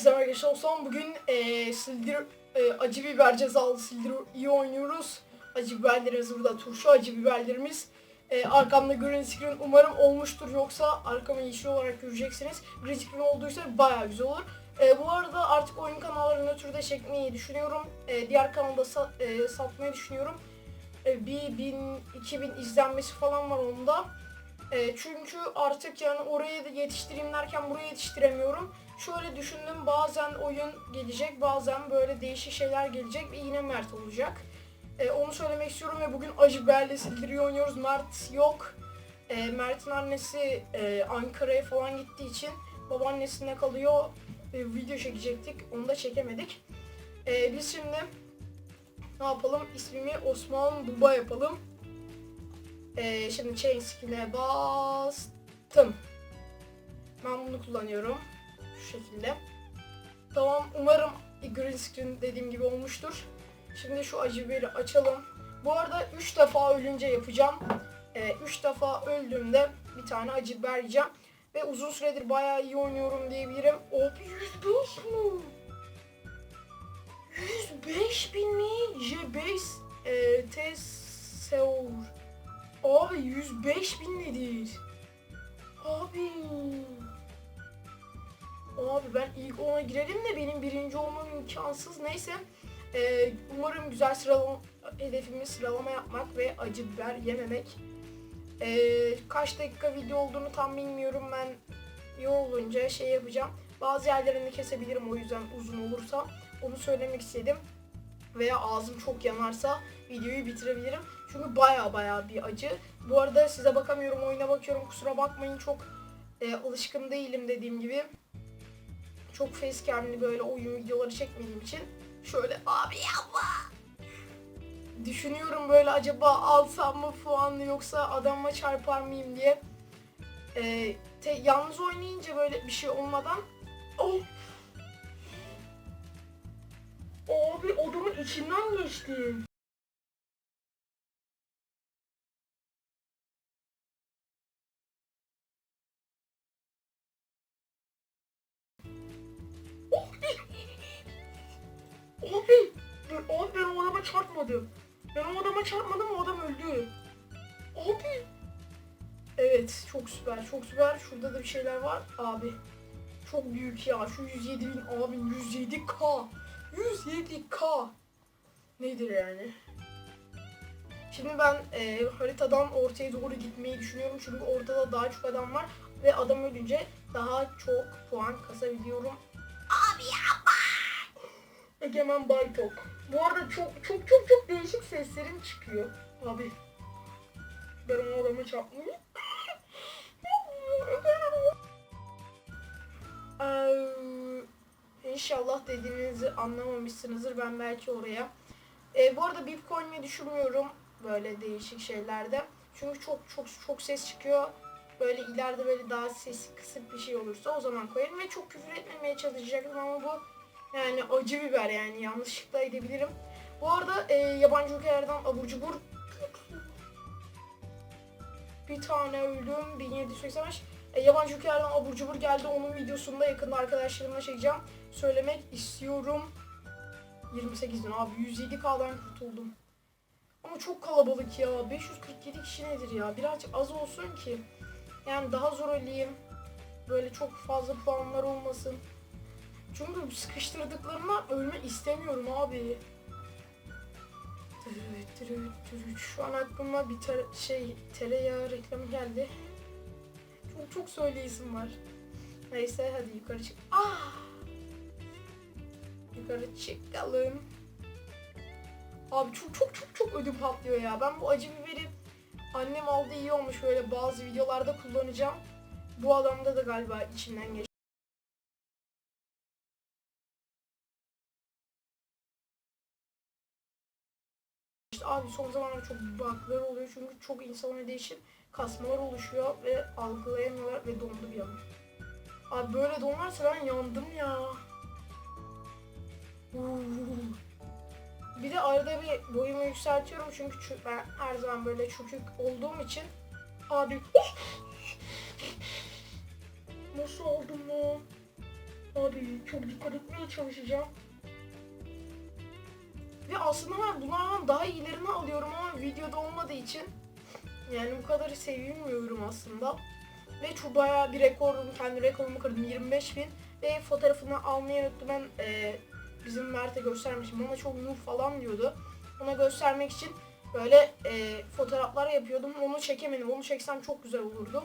Herkese arkadaşlar. Son bugün e, sildir e, acı biber cezalı sildir iyi oynuyoruz. Acı biberlerimiz burada turşu acı biberlerimiz. E, arkamda green screen umarım olmuştur yoksa arkamı yeşil olarak göreceksiniz. Green screen olduysa bayağı güzel olur. E, bu arada artık oyun kanallarını türde çekmeyi düşünüyorum. E, diğer kanalda sa- e, satmayı düşünüyorum. E, bir bin, iki bin izlenmesi falan var onda. E, çünkü artık yani oraya da yetiştireyim derken buraya yetiştiremiyorum. Şöyle düşündüm bazen oyun gelecek bazen böyle değişik şeyler gelecek ve yine Mert olacak. E, onu söylemek istiyorum ve bugün acı biberle sildiriyor oynuyoruz. Mert yok. E, Mert'in annesi e, Ankara'ya falan gittiği için babaannesine kalıyor. E, video çekecektik onu da çekemedik. E, biz şimdi ne yapalım? İsmimi Osman Buba yapalım. Ee, şimdi chain skill'e bastım. Ben bunu kullanıyorum. Şu şekilde. Tamam umarım green screen dediğim gibi olmuştur. Şimdi şu acı biberi açalım. Bu arada 3 defa ölünce yapacağım. 3 defa öldüğümde bir tane acı biber yiyeceğim. Ve uzun süredir bayağı iyi oynuyorum diyebilirim. Abi 105 mi? 105 bin mi? J-Base e, Teseur. Abi 105 bin nedir? Abi. Abi ben ilk ona girerim de benim birinci olmam imkansız. Neyse. Ee, umarım güzel sıralama hedefimiz sıralama yapmak ve acı biber yememek. Ee, kaç dakika video olduğunu tam bilmiyorum. Ben iyi olunca şey yapacağım. Bazı yerlerini kesebilirim o yüzden uzun olursa. Onu söylemek istedim. Veya ağzım çok yanarsa videoyu bitirebilirim. Çünkü baya baya bir acı. Bu arada size bakamıyorum, oyuna bakıyorum. Kusura bakmayın çok e, alışkın değilim dediğim gibi. Çok facecam'li böyle oyun videoları çekmediğim için. Şöyle abi yapma. Düşünüyorum böyle acaba alsam mı puanlı yoksa adamla çarpar mıyım diye. E, te, yalnız oynayınca böyle bir şey olmadan oh. Abi adamın içinden geçtim. Adama çarpmadım. Ben o adama çarpmadım o adam öldü. Abi. Evet çok süper çok süper. Şurada da bir şeyler var abi. Çok büyük ya şu 107 bin abi 107k. 107k. Nedir yani? Şimdi ben e, haritadan ortaya doğru gitmeyi düşünüyorum çünkü ortada daha çok adam var ve adam ölünce daha çok puan kasabiliyorum. Abi yapma. Egemen Baytok. Bu arada çok çok çok çok değişik seslerim çıkıyor. Abi. Ben o adamı çarpmayayım. Ee, İnşallah dediğinizi anlamamışsınızdır. Ben belki oraya. Ee, bu arada bip koymayı düşünmüyorum böyle değişik şeylerde. Çünkü çok çok çok ses çıkıyor. Böyle ileride böyle daha sesi kısık bir şey olursa o zaman koyarım ve çok küfür etmemeye çalışacaktım ama bu yani acı biber yani yanlışlıkla edebilirim. Bu arada e, yabancı ülkelerden abur cubur bir tane öldüm 1785. E, yabancı ülkelerden abur cubur geldi. Onun videosunu da yakında arkadaşlarımla çekeceğim. Söylemek istiyorum. 28 bin abi 107k'dan kurtuldum. Ama çok kalabalık ya. 547 kişi nedir ya? Birazcık az olsun ki. Yani daha zor öleyim. Böyle çok fazla puanlar olmasın. Çünkü sıkıştırdıklarına ölme istemiyorum abi. Şu an aklıma bir tere- şey tereyağı reklamı geldi. Çok çok söyleyesim var. Neyse hadi yukarı çık. Ah! Yukarı çıkalım. Abi çok çok çok çok ödüm patlıyor ya. Ben bu acı biberi annem aldı iyi olmuş böyle bazı videolarda kullanacağım. Bu adamda da galiba içinden geç. Son zamanlarda çok bug'lar oluyor çünkü çok insana değişik kasmalar oluşuyor ve algılayamıyorlar ve dondu bir an. Abi böyle donarsa ben yandım ya. Bir de arada bir boyumu yükseltiyorum çünkü ben her zaman böyle çökük olduğum için abi nasıl oldum lan? Abi çok dikkat etmeye çalışacağım. Ve aslında ben bunlardan daha iyilerini alıyorum ama videoda olmadığı için yani bu kadar sevinmiyorum aslında. Ve çok bayağı bir rekorum, kendi rekorumu kırdım 25 bin ve fotoğrafını almayı unuttum ben e, bizim Mert'e göstermişim ama çok noob falan diyordu. Ona göstermek için böyle e, fotoğraflar yapıyordum onu çekemedim onu çeksem çok güzel olurdu.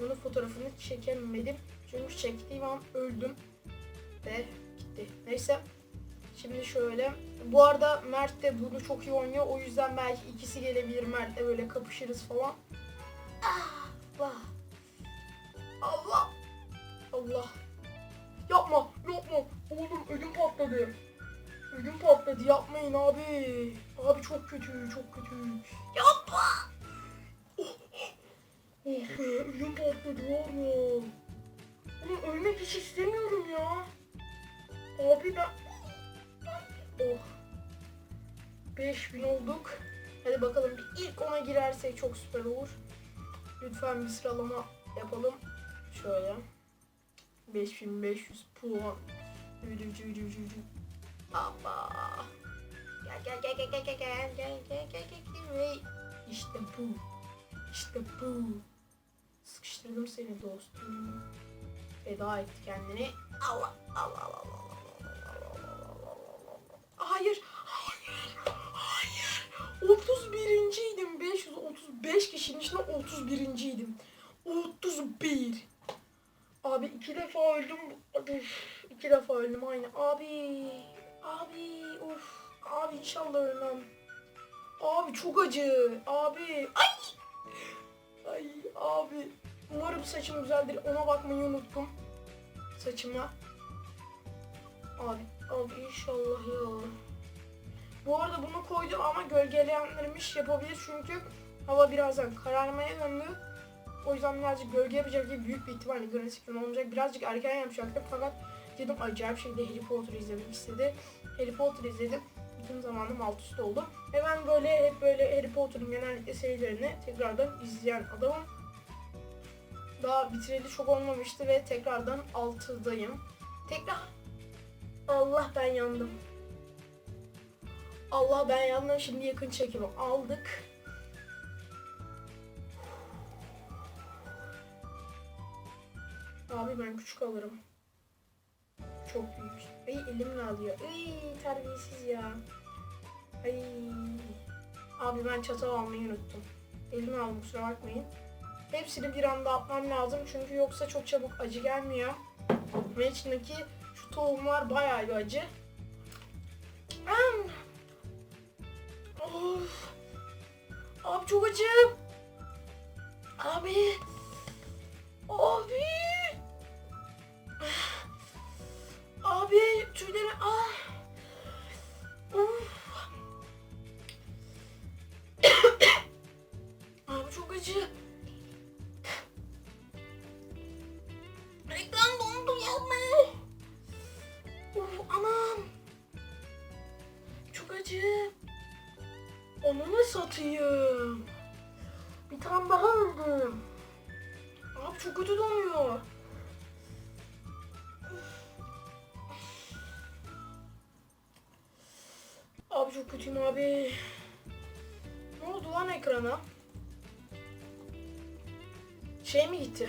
Onun fotoğrafını çekemedim çünkü çektiğim an öldüm ve gitti. Neyse Şimdi şöyle. Bu arada Mert de bunu çok iyi oynuyor. O yüzden belki ikisi gelebilir. Mert'le böyle kapışırız falan. Allah. Allah. Allah. Yapma. Yapma. Oğlum ödüm patladı. Ödüm patladı. Yapmayın abi. Abi çok kötü. Çok kötü. Yapma. Oh, oh be. Ödüm patladı oğlum. Oğlum ölmek hiç istemiyorum ya. Abi ben 5000 olduk. Hadi bakalım bir ilk ona girersek çok süper olur. Lütfen bir sıralama yapalım. Şöyle. 5500 puan. Aba. Gel gel gel gel gel gel gel gel gel gel gel ve işte bu. İşte bu. Sıkıştırdım seni dostum. Feda etti kendini. Allah Allah Allah Allah. Hayır, hayır, 535 kişinin içinde 31.ydim. 31. Abi iki defa öldüm. Abi, iki defa öldüm aynı. Abi, abi, of. Abi inşallah ölmem. Abi çok acı. Abi, ay. Ay abi. Umarım saçım güzeldir. Ona bakmayı unuttum. Saçıma. Abi, abi inşallah ya. Bu arada bunu koydum ama gölgeleyenlermiş yapabilir çünkü hava birazdan kararmaya döndü. O yüzden birazcık gölge yapacak diye büyük bir ihtimalle Green Screen olmayacak. Birazcık erken yapacaktım fakat dedim acayip şekilde Harry Potter izlemek istedi. Harry Potter izledim. Bütün zamanım alt üst oldu. Ve ben böyle hep böyle Harry Potter'ın genellikle serilerini tekrardan izleyen adamım. Daha bitireli çok olmamıştı ve tekrardan 6'dayım. Tekrar Allah ben yandım. Allah ben yandım. Şimdi yakın çekimi aldık. Abi ben küçük alırım. Çok büyük. Ay elimle alıyor. Ay terbiyesiz ya. Ay. Abi ben çatal almayı unuttum. Elime aldım kusura bakmayın. Hepsini bir anda atmam lazım çünkü yoksa çok çabuk acı gelmiyor. Ve içindeki şu tohumlar bayağı bir acı. Am. Of. Abi çok acı. Abi. Abi. Tüyleri ah. Of. Abi çok acı. Reklam dondu yapma. Uf anam. Çok acı. Ananı satayım. Bir tane daha öldüm. Abi çok kötü donuyor. Çok kötüyüm abi. Ne oldu lan ekrana? Şey mi gitti?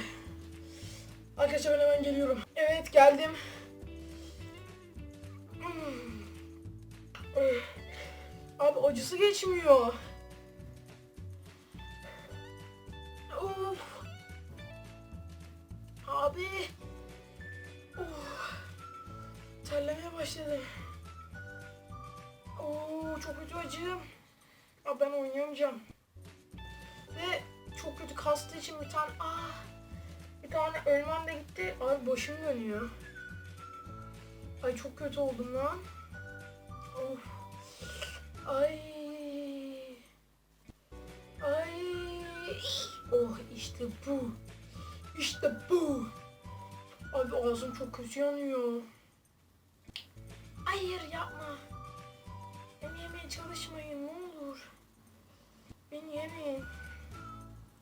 Arkadaşlar ben hemen geliyorum. Evet geldim. Hmm. Abi acısı geçmiyor. Ölmem de gitti. Abi başım dönüyor. Ay çok kötü oldum lan. Of. Ay. Ay. Oh işte bu. İşte bu. Abi ağzım çok kötü yanıyor. Hayır yapma. Beni yemeye çalışmayın ne olur. Beni yemeyin.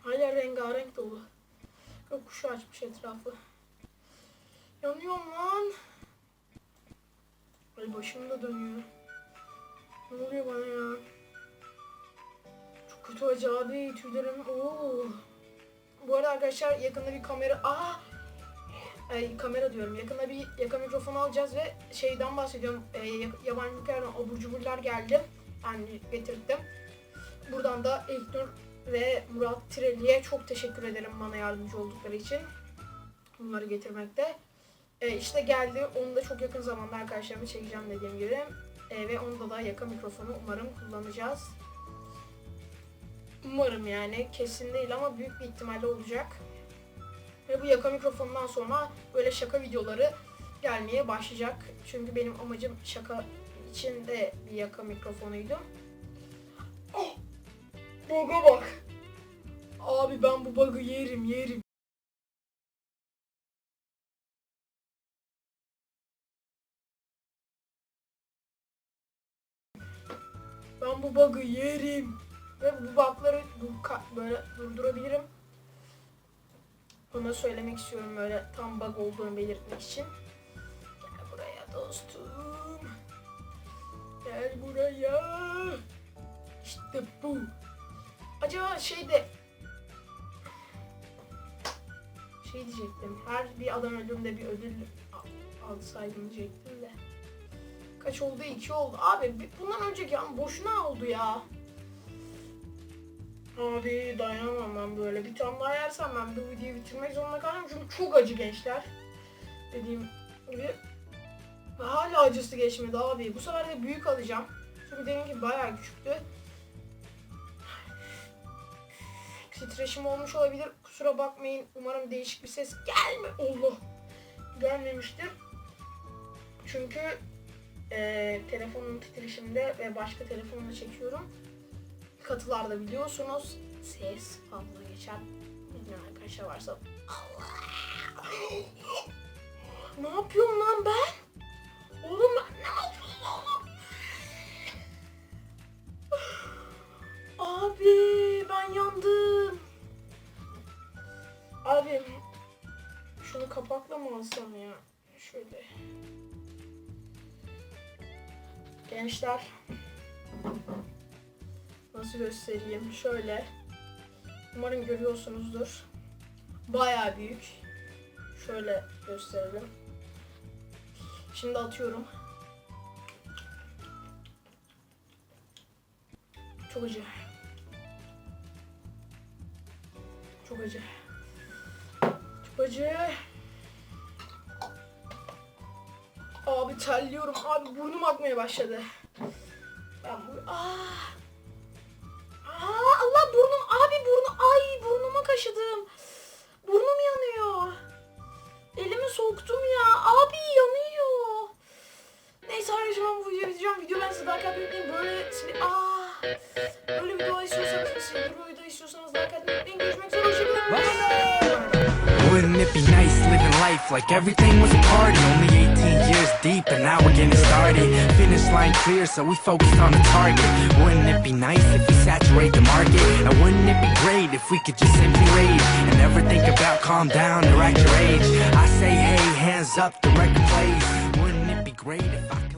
Hala rengarenk dolu. Gökkuşağı açmış etrafı. Yanıyorum lan. Ay başım da dönüyor. Ne oluyor bana ya? Çok kötü acı abi. Tüylerim. Oo. Bu arada arkadaşlar yakında bir kamera... Aa! Ay, kamera diyorum. Yakında bir yaka mikrofon alacağız ve şeyden bahsediyorum. E, ya- yabancı ülkelerden abur cuburlar geldi. Yani getirdim. Buradan da İlknur ve Murat Tireli'ye çok teşekkür ederim bana yardımcı oldukları için. Bunları getirmekte. E, işte geldi. Onu da çok yakın zamanda arkadaşlarımı çekeceğim dediğim gibi. E, ve onda da yaka mikrofonu umarım kullanacağız. Umarım yani kesin değil ama büyük bir ihtimalle olacak. Ve bu yaka mikrofonundan sonra böyle şaka videoları gelmeye başlayacak. Çünkü benim amacım şaka için de bir yaka mikrofonuydu. Oh! Bug'a bak. Abi ben bu bug'ı yerim yerim. Ben bu bug'ı yerim. Ve bu bug'ları böyle durdurabilirim. Bunu söylemek istiyorum böyle tam bug olduğunu belirtmek için. Gel buraya dostum. Gel buraya. İşte bu. Acaba şeyde şey diyecektim. Her bir adam öldüğünde bir ödül al- alsaydım diyecektim de. Kaç oldu? İki oldu. Abi bi- bundan önceki an boşuna oldu ya. Abi dayanamam ben böyle. Bir tane daha yersem ben bu videoyu bitirmek zorunda kalacağım. Çünkü çok acı gençler. Dediğim gibi. Ve hala acısı geçmedi abi. Bu sefer de büyük alacağım. Çünkü dediğim gibi bayağı küçüktü. Titreşim olmuş olabilir. Kusura bakmayın. Umarım değişik bir ses gelme. Allah. Gelmemiştir. Çünkü eee telefonun titreşimde ve başka telefonla çekiyorum. Katılarda biliyorsunuz ses fazla geçer. Bilmeyen arkadaşlar varsa Allah. ne yapıyorum lan ben? Oğlum ben ne yapıyorum Abi ben yandım. Abi şunu kapakla mı alsam ya? Şöyle. Gençler nasıl göstereyim? Şöyle. Umarım görüyorsunuzdur. Bayağı büyük. Şöyle gösterelim. Şimdi atıyorum. Çok acı. Çok acı. Çok acı. Abi terliyorum. Abi burnum akmaya başladı. Ben bu... Aa! Aa, Allah burnum. Abi burnu. Ay burnuma kaşıdım. Burnum yanıyor. Elimi soktum ya. Abi yanıyor. Neyse arkadaşlar ben bu videoyu bitireceğim. Video ben size daha etmeyin. Böyle. Aa! Böyle videolar istiyorsanız, sinir video istiyorsanız like atmayı unutmayın. Görüşmek üzere. Hoşçakalın. Wouldn't it be nice living life like everything was a party? Only 18 years deep and now we're getting started. Finish line clear, so we focused on the target. Wouldn't it be nice if we saturate the market? And wouldn't it be great if we could just simply rage and never think about calm down or act your age? I say, hey, hands up, the record plays. Wouldn't it be great if I